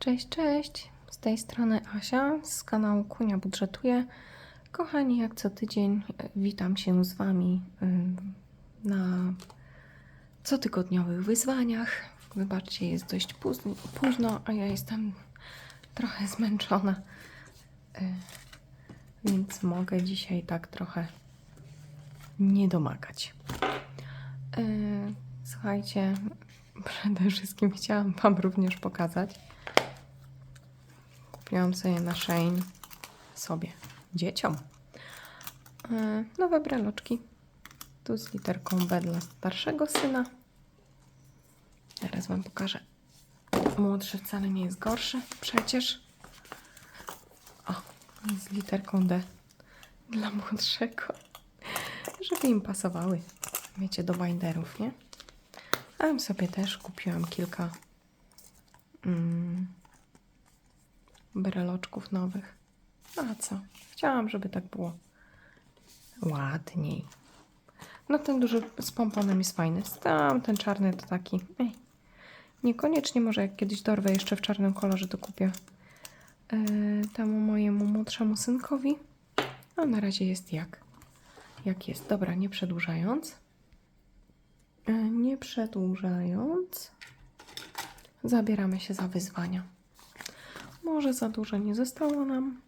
Cześć, cześć! Z tej strony Asia z kanału Kunia Budżetuje. Kochani, jak co tydzień e, witam się z Wami ym, na cotygodniowych wyzwaniach. Wybaczcie, jest dość późno, późno a ja jestem trochę zmęczona, y, więc mogę dzisiaj tak trochę nie domagać. Y, Słuchajcie, przede wszystkim chciałam Wam również pokazać. Kupiłam sobie na Shein sobie, dzieciom, e, nowe breloczki. Tu z literką B dla starszego syna. Teraz Wam pokażę. Młodszy wcale nie jest gorszy, przecież. O, z literką D dla młodszego, żeby im pasowały. Wiecie, do binderów, nie? A sobie też kupiłam kilka mm, breloczków nowych. A co? Chciałam, żeby tak było ładniej. No ten duży z pomponem jest fajny. Tam ten czarny to taki. Ej. Niekoniecznie może jak kiedyś dorwę jeszcze w czarnym kolorze to kupię yy, temu mojemu młodszemu synkowi. A na razie jest jak. Jak jest. Dobra, nie przedłużając. E, Nie przedłużając, zabieramy się za wyzwania. Może za dużo nie zostało nam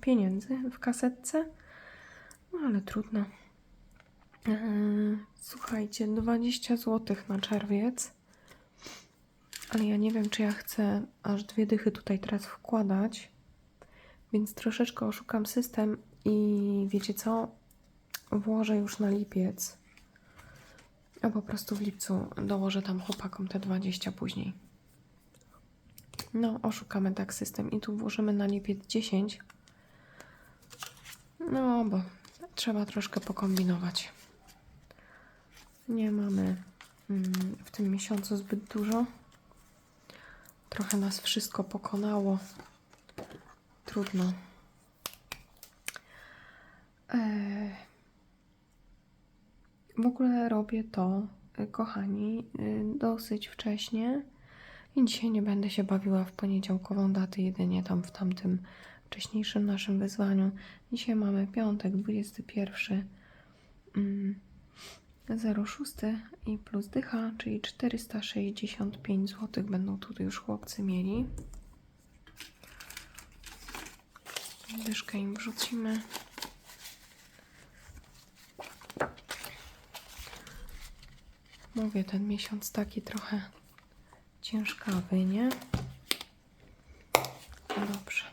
pieniędzy w kasetce, no ale trudno. E, Słuchajcie, 20 zł na czerwiec, ale ja nie wiem, czy ja chcę aż dwie dychy tutaj teraz wkładać, więc troszeczkę oszukam system i wiecie co? Włożę już na lipiec. A po prostu w lipcu dołożę tam chłopakom te 20 później. No, oszukamy tak system i tu włożymy na lipiec 10. No, bo trzeba troszkę pokombinować. Nie mamy mm, w tym miesiącu zbyt dużo. Trochę nas wszystko pokonało. Trudno. Eee, w ogóle robię to, y, kochani, y, dosyć wcześnie. I dzisiaj nie będę się bawiła w poniedziałkową datę, jedynie tam w tamtym wcześniejszym naszym wyzwaniu. Dzisiaj mamy piątek, 21 mm, 06 i plus dycha, czyli 465 zł będą tutaj już chłopcy mieli. Dyszkę im wrzucimy. Mówię, ten miesiąc taki trochę ciężkawy, nie? Dobrze.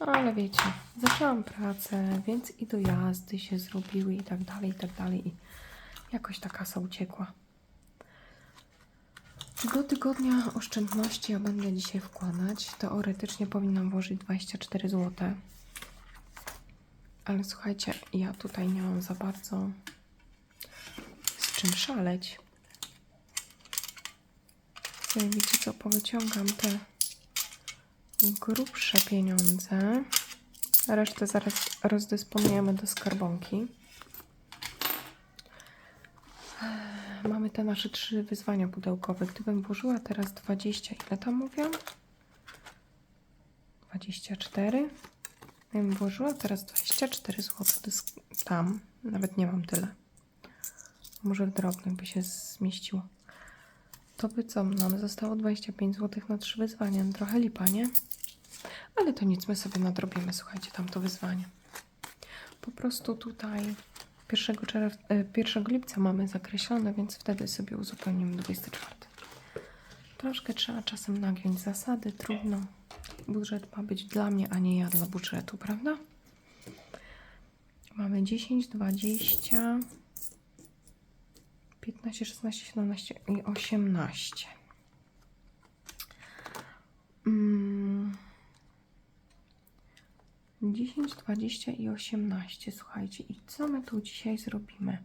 No, ale wiecie, zaczęłam pracę, więc i dojazdy się zrobiły i tak dalej, i tak dalej. I jakoś ta kasa uciekła. Do tygodnia oszczędności ja będę dzisiaj wkładać. Teoretycznie powinnam włożyć 24 zł. Ale słuchajcie, ja tutaj nie mam za bardzo z czym szaleć. Sobie wiecie co, powyciągam te grubsze pieniądze. Resztę zaraz rozdysponujemy do skarbonki. Eee, Mamy te nasze trzy wyzwania pudełkowe. Gdybym włożyła teraz 20, ile tam mówiłam? 24. Gdybym włożyła teraz 24 zł tam, nawet nie mam tyle. Może w drobnych by się zmieściło. To by co? Nam zostało 25 zł na trzy wyzwania. Trochę lipa, nie? Ale to nic, my sobie nadrobimy, słuchajcie, tamto wyzwanie. Po prostu tutaj 1, czerw- e, 1 lipca mamy zakreślone, więc wtedy sobie uzupełnimy 24. Troszkę trzeba czasem nagiąć zasady, trudno. Budżet ma być dla mnie, a nie ja dla budżetu, prawda? Mamy 10, 20, 15, 16, 17 i 18. Mm. 10, 20 i 18. Słuchajcie, i co my tu dzisiaj zrobimy?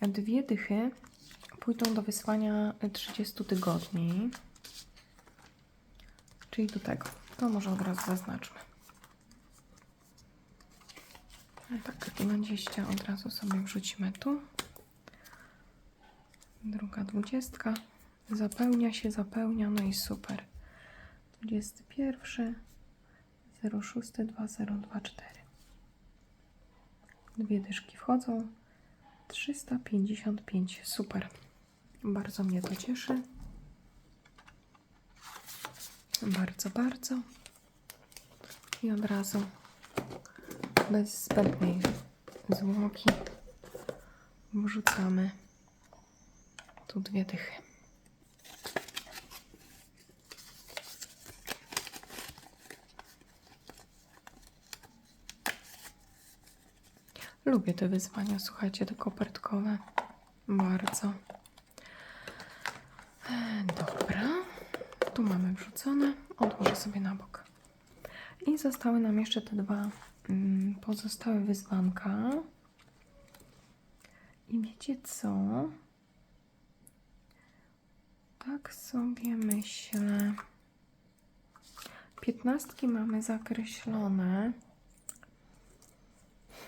Dwie dychy pójdą do wysłania 30 tygodni. Czyli do tego. To może od razu zaznaczmy. Tak, 20 od razu sobie wrzucimy tu. Druga dwudziestka Zapełnia się, zapełnia, no i super. 21 06 2024. Dwie dyszki wchodzą. 355. Super. Bardzo mnie to cieszy. Bardzo, bardzo. I od razu bez zbędnej zwłoki wrzucamy tu dwie dychy. Lubię te wyzwania, słuchajcie, te kopertkowe. Bardzo. E, Dobra. Tu mamy wrzucone. Odłożę sobie na bok. I zostały nam jeszcze te dwa mm, pozostałe wyzwanka. I wiecie co? Sobie myślę. Piętnastki mamy zakreślone.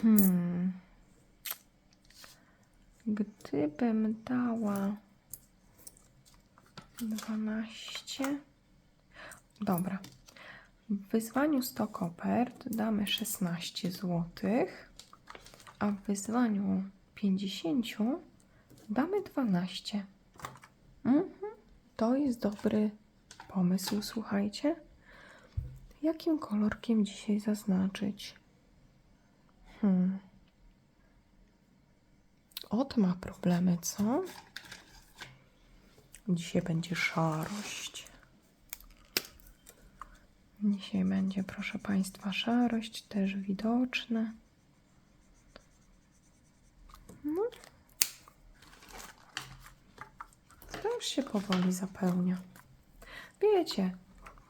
Hmm. Gdybym dała 12. Dobra. W wyzwaniu 100 kopert damy 16 zł, a w wyzwaniu 50 damy 12. Mhm. To jest dobry pomysł, słuchajcie. Jakim kolorkiem dzisiaj zaznaczyć? Hmm. Ot ma problemy, co? Dzisiaj będzie szarość. Dzisiaj będzie, proszę Państwa, szarość też widoczna. No. To się powoli zapełnia. Wiecie,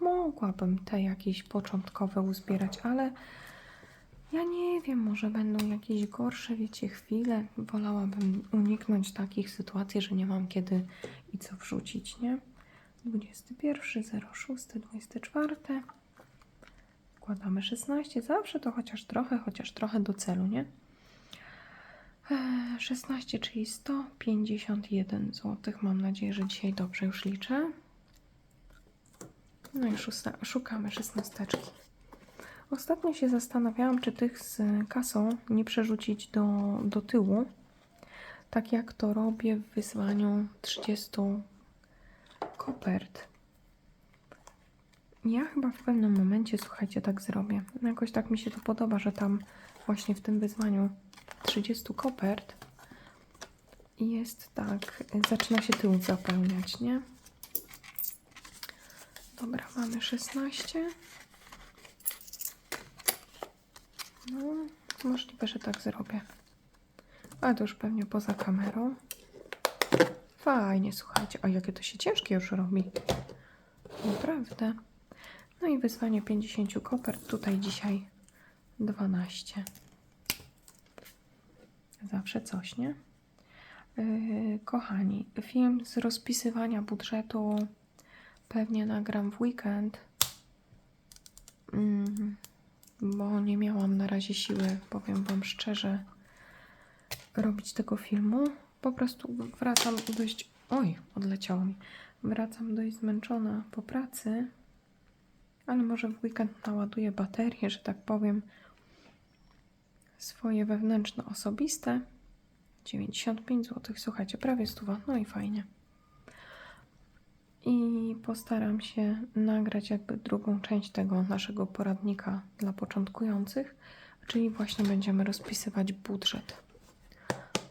mogłabym te jakieś początkowe uzbierać, ale ja nie wiem, może będą jakieś gorsze, wiecie, chwile. Wolałabym uniknąć takich sytuacji, że nie mam kiedy i co wrzucić, nie? 21, 06, 24. Wkładamy 16. Zawsze to chociaż trochę, chociaż trochę do celu, nie? Eee, 16, czyli 151 zł. Mam nadzieję, że dzisiaj dobrze już liczę. No i szukamy szesnasteczki. Ostatnio się zastanawiałam, czy tych z kasą nie przerzucić do, do tyłu, tak jak to robię w wyzwaniu 30 kopert. Ja chyba w pewnym momencie, słuchajcie, tak zrobię. Jakoś tak mi się to podoba, że tam właśnie w tym wyzwaniu 30 kopert jest tak, zaczyna się tył zapełniać, nie? Dobra, mamy 16. No, możliwe, że tak zrobię. Ale to już pewnie poza kamerą. Fajnie, słuchajcie. A jakie to się ciężkie już robi. Naprawdę. No i wyzwanie 50 kopert. Tutaj dzisiaj 12. Zawsze coś, nie? Yy, kochani, film z rozpisywania budżetu pewnie nagram w weekend. Mm, bo nie miałam na razie siły, powiem Wam szczerze, robić tego filmu. Po prostu wracam dość. Oj, odleciało mi. Wracam dość zmęczona po pracy, ale może w weekend naładuję baterię, że tak powiem, swoje wewnętrzne, osobiste. 95 zł, słuchajcie, prawie 100, no i fajnie. I postaram się nagrać jakby drugą część tego naszego poradnika dla początkujących, czyli właśnie będziemy rozpisywać budżet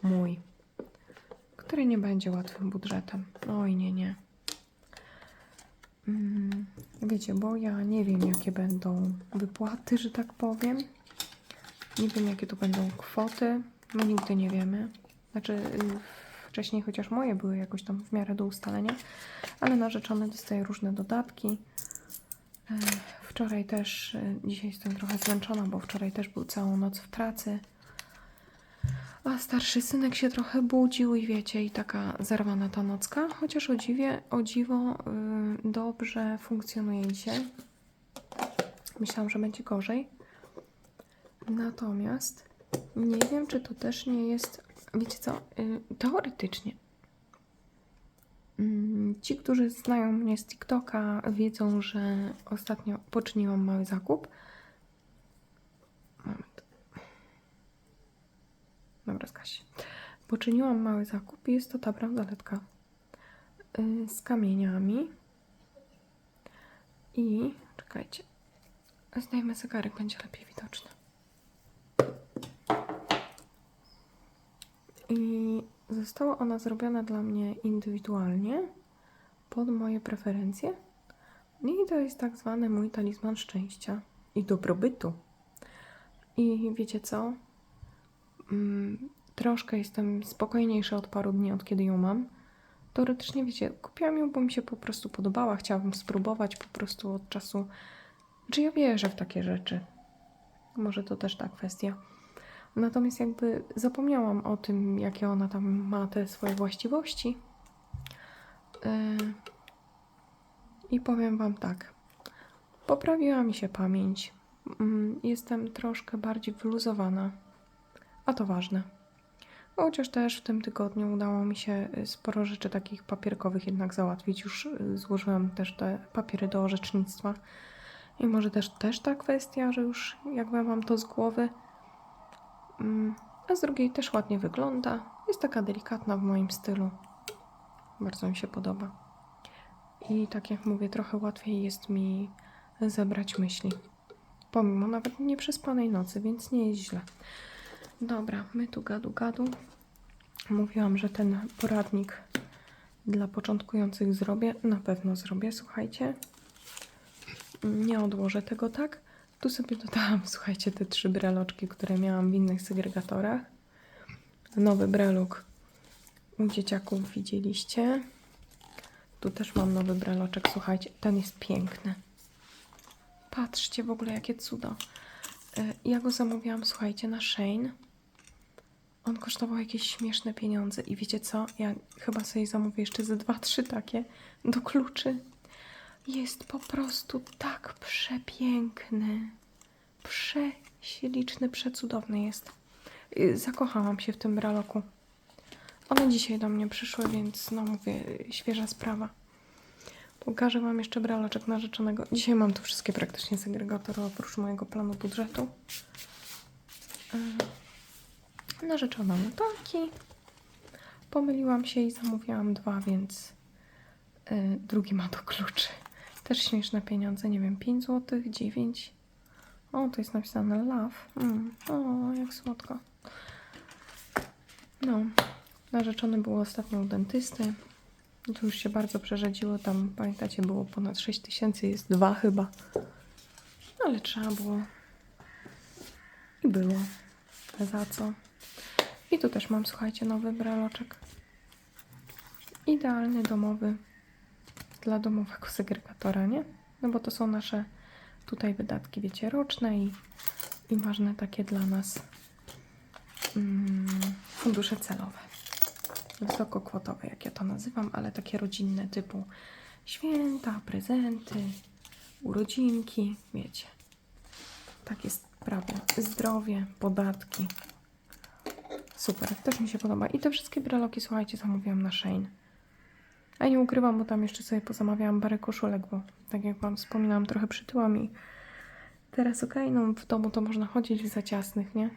mój, który nie będzie łatwym budżetem. Oj, nie, nie. Mm, wiecie, bo ja nie wiem, jakie będą wypłaty, że tak powiem. Nie wiem, jakie to będą kwoty. My nigdy nie wiemy. Znaczy, y, wcześniej chociaż moje były jakoś tam w miarę do ustalenia, ale narzeczony dostaje różne dodatki. E, Wczoraj też, e, dzisiaj jestem trochę zmęczona, bo wczoraj też był całą noc w pracy. A starszy synek się trochę budził i wiecie, i taka zerwana ta nocka, chociaż o, dziwie, o dziwo y, dobrze funkcjonuje dzisiaj. Myślałam, że będzie gorzej. Natomiast nie wiem, czy to też nie jest, wiecie co, y, teoretycznie Mm, Ci, którzy znają mnie z TikToka, wiedzą, że ostatnio poczyniłam mały zakup. Moment. Dobra, zgaś. Poczyniłam mały zakup i jest to ta bransoletka y, z kamieniami. I czekajcie. Zdejmę zegarek, będzie lepiej widoczny. I została ona zrobiona dla mnie indywidualnie, pod moje preferencje. I to jest tak zwany mój talizman szczęścia i dobrobytu. I wiecie co? Mm, troszkę jestem spokojniejsza od paru dni, od kiedy ją mam. Teoretycznie, wiecie, kupiłam ją, bo mi się po prostu podobała. Chciałabym spróbować po prostu od czasu. Czy ja wierzę w takie rzeczy? Może to też ta kwestia. Natomiast jakby zapomniałam o tym, jakie ona tam ma te swoje właściwości. Yy, I powiem Wam tak. Poprawiła mi się pamięć. Mm, Jestem troszkę bardziej wyluzowana. A to ważne. Chociaż też w tym tygodniu udało mi się y, sporo rzeczy takich papierkowych jednak załatwić. Już y, złożyłam też te papiery do orzecznictwa. I może też, też ta kwestia, że już jakby mam to z głowy. Mm, A z drugiej też ładnie wygląda. Jest taka delikatna w moim stylu. Bardzo mi się podoba. I tak jak mówię, trochę łatwiej jest mi zebrać myśli. Pomimo nawet nieprzespanej nocy, więc nie jest źle. Dobra, my tu gadu gadu. Mówiłam, że ten poradnik dla początkujących zrobię. Na pewno zrobię, słuchajcie. Nie odłożę tego tak. Tu sobie dodałam, słuchajcie, te trzy breloczki, które miałam w innych segregatorach. Nowy breluk u dzieciaków widzieliście. Tu też mam nowy breloczek, słuchajcie, ten jest piękny. Patrzcie w ogóle, jakie cudo. Y, Ja go zamówiłam, słuchajcie, na Shane. On kosztował jakieś śmieszne pieniądze i wiecie co? Ja chyba sobie zamówię jeszcze ze dwa, trzy takie do kluczy. Jest po prostu tak przepiękny. Prześliczny, przecudowny jest. Y, Zakochałam się w tym braloku. One dzisiaj do mnie przyszły, więc no mówię, świeża sprawa. Pokażę Wam jeszcze braloczek narzeczonego. Dzisiaj mam tu wszystkie praktycznie segregatory oprócz mojego planu budżetu. Yy, Narzeczona ma taki. Pomyliłam się i zamówiłam dwa, więc yy, drugi ma do kluczy. Też śmieszne pieniądze, nie wiem, 5 zł, 9. O, to jest napisane love. Mm, o, jak słodko. No, narzeczony był ostatnio u dentysty. To już się bardzo przerzedziło. Tam, pamiętacie, było ponad 6 tysięcy, jest dwa chyba. Ale trzeba było. I było. Za co? I tu też mam, słuchajcie, nowy braloczek. Idealny domowy dla domowego segregatora, nie? No bo to są nasze tutaj wydatki, wiecie, roczne i, i ważne takie dla nas mm, fundusze celowe. Wysokokwotowe, jak ja to nazywam, ale takie rodzinne typu święta, prezenty, urodzinki, wiecie. Tak jest prawie. Zdrowie, podatki. Super, też mi się podoba. I te wszystkie breloki, słuchajcie, zamówiłam na Shane. A nie ukrywam, bo tam jeszcze sobie pozamawiałam parę koszulek, bo tak jak Wam wspominałam, trochę przytyłam i teraz okej, no w domu to można chodzić w za ciasnych, nie?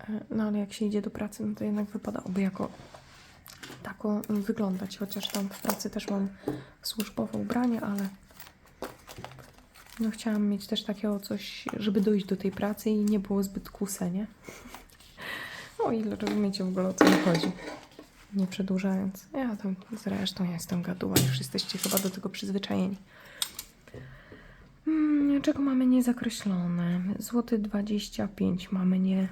E, No ale jak się idzie do pracy, no to jednak wypadałoby jako tako wyglądać, chociaż tam w pracy też mam służbowe ubranie, ale no chciałam mieć też takiego coś, żeby dojść do tej pracy i nie było zbyt kuse, nie? No i rozumiecie w ogóle o co mi chodzi. Nie przedłużając. Ja tam zresztą jestem gaduła, już jesteście chyba do tego przyzwyczajeni. Hmm, czego mamy niezakreślone? Złoty 25 mamy nie,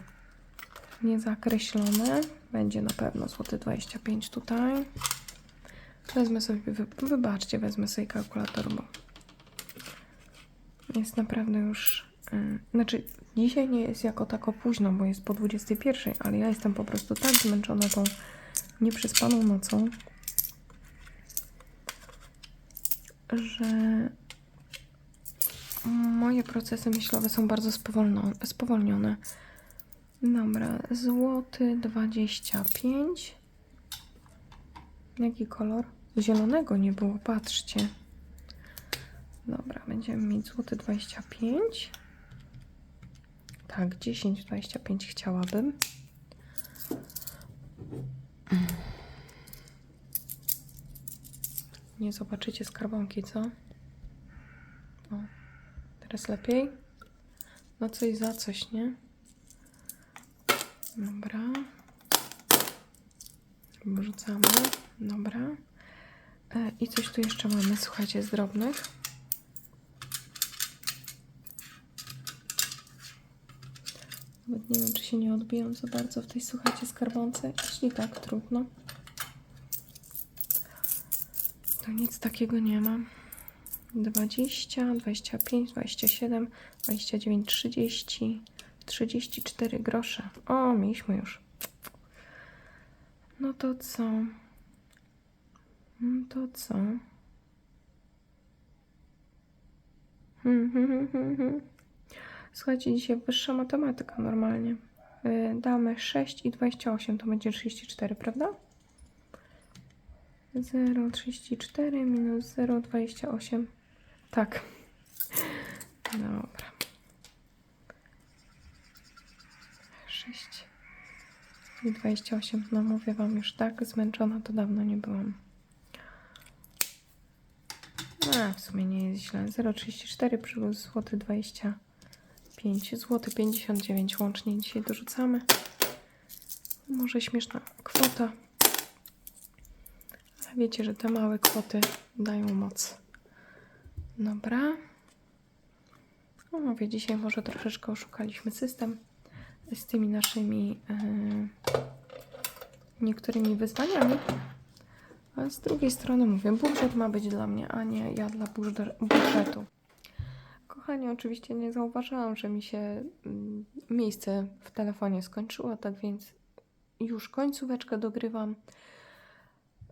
niezakreślone. Będzie na pewno złoty 25 tutaj. Wezmę sobie, wy, wybaczcie, wezmę sobie kalkulator, bo jest naprawdę już. Yy, znaczy, dzisiaj nie jest jako tako późno, bo jest po 21, ale ja jestem po prostu tak zmęczona tą nieprzespaną nocą, że moje procesy myślowe są bardzo spowolnione. Dobra, złoty 25. Jaki kolor? Zielonego nie było, patrzcie. Dobra, będziemy mieć złoty 25. Tak, 10,25 chciałabym. Nie zobaczycie skarbonki, co? O, teraz lepiej. No coś za coś, nie? Dobra. Wrzucamy. Dobra. E, I coś tu jeszcze mamy, słuchajcie, z drobnych. Nawet nie wiem, czy się nie odbiją za bardzo w tej, słuchajcie, skarbonce. Jeśli tak, trudno. To nic takiego nie ma. 20, 25, 27, 29, 30, 34 grosze. O, mieliśmy już. No to co? No to co? Hmm, hmm, hmm, hmm, hmm. Słuchajcie, dzisiaj wyższa matematyka normalnie. Y, damy 6 i 28, to będzie 34, prawda? 0,34 minus 0,28. Tak. Dobra. 6 i 28. No mówię wam już tak, zmęczona to dawno nie byłam. A, w sumie nie jest źle. 0,34 plus złoty 25 zł 59 łącznie dzisiaj dorzucamy. Może śmieszna kwota. Ale wiecie, że te małe kwoty dają moc. Dobra. No mówię, dzisiaj może troszeczkę oszukaliśmy system z tymi naszymi yy, niektórymi wyzwaniami. A z drugiej strony mówię, budżet ma być dla mnie, a nie ja dla budżetu. Kochani, oczywiście nie zauważyłam, że mi się mm, miejsce w telefonie skończyło, tak więc już końcóweczkę dogrywam.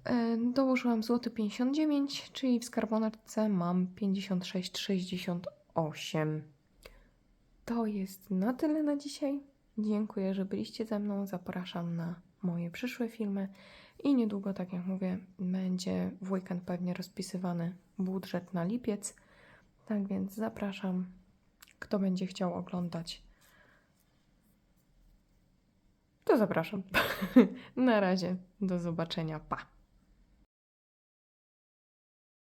E, Dołożyłam złoty 59, czyli w skarbonetce mam 56,68. To jest na tyle na dzisiaj. Dziękuję, że byliście ze mną. Zapraszam na moje przyszłe filmy i niedługo, tak jak mówię, będzie w weekend pewnie rozpisywany budżet na lipiec. Tak więc zapraszam, kto będzie chciał oglądać. To zapraszam. na razie, do zobaczenia. Pa!